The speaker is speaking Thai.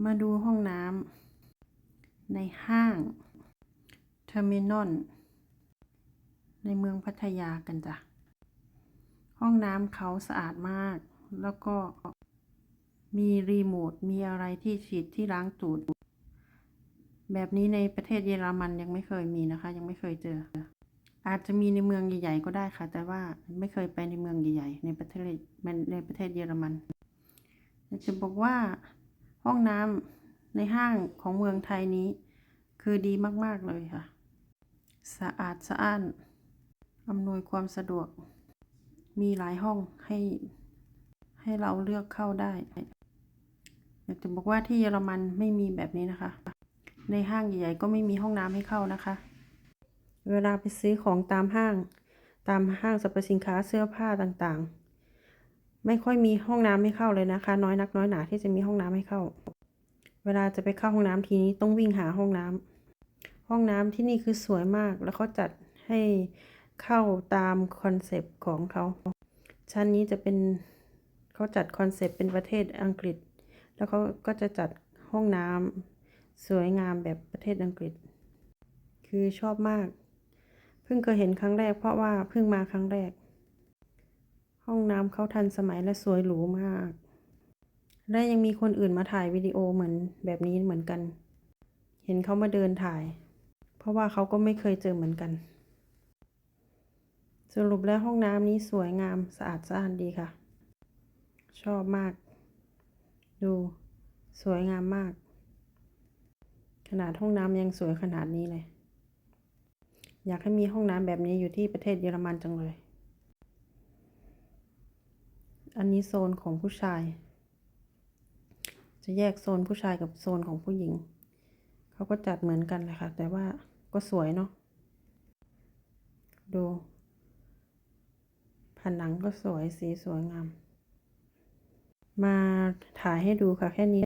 มาดูห้องน้ำในห้างเทอร์มินอลในเมืองพัทยากันจ้ะ ห้องน้ำเขาสะอาดมาก แล้วก็มีรีโมท มีอะไรที่ฉีดที่ล้างตูด แบบนี้ในประเทศเยอรมันยังไม่เคยมีนะคะ ยังไม่เคยเจอ อาจจะมีในเมืองใหญ่ๆก็ได้ค่ะ แต่ว่าไม่เคยไปในเมืองใหญ่ๆในประเทศในประเทศเยอรมันจะบอกว่า ห้องน้ำในห้างของเมืองไทยนี้ คือดีมาก ๆ เลยค่ะ สะอาดสะอ้าน อำนวยความสะดวก มีหลายห้องให้ให้เราเลือกเข้าได้ อยากจะบอกว่าที่เยอรมันไม่มีแบบนี้นะคะ ในห้างใหญ่ ๆ ก็ไม่มีห้องน้ำให้เข้านะคะ เวลาไปซื้อของตามห้าง ตามห้างสรรพสินค้าเสื้อผ้าต่างๆ ไม่ค่อยมีห้องน้ำให้เข้าเลยนะคะ น้อยนักน้อยหนาที่จะมีห้องน้ำให้เข้า เวลาจะไปเข้าห้องน้ำทีนี้ต้องวิ่งหาห้องน้ำห้องน้ำที่นี่คือสวยมาก แล้วเขาจัดให้เข้าตามคอนเซปต์ของเขาชั้นนี้จะเป็นเขาจัดคอนเซปต์เป็นประเทศอังกฤษ แล้วเขาก็จะจัดห้องน้ำสวยงามแบบประเทศอังกฤษ คือชอบมาก เพิ่งเคยเห็นครั้งแรกเพราะว่าเพิ่งมาครั้งแรก ห้องน้ำเขาทันสมัยและสวยหรูมาก และยังมีคนอื่นมาถ่ายวิดีโอเหมือนแบบนี้เหมือนกัน เห็นเขามาเดินถ่าย เพราะว่าเขาก็ไม่เคยเจอเหมือนกัน สรุปแล้วห้องน้ำนี้สวยงามสะอาดสะอาดดีค่ะ ชอบมาก ดูสวยงามมาก ขนาดห้องน้ำยังสวยขนาดนี้เลย อยากให้มีห้องน้ำแบบนี้อยู่ที่ประเทศเยอรมันจังเลย อันนี้โซนของผู้ชาย จะแยกโซนผู้ชายกับโซนของผู้หญิง เขาก็จัดเหมือนกันเลยค่ะ แต่ว่าก็สวยเนาะ ดูผนังก็สวยสีสวยงาม มาถ่ายให้ดูค่ะแค่นี้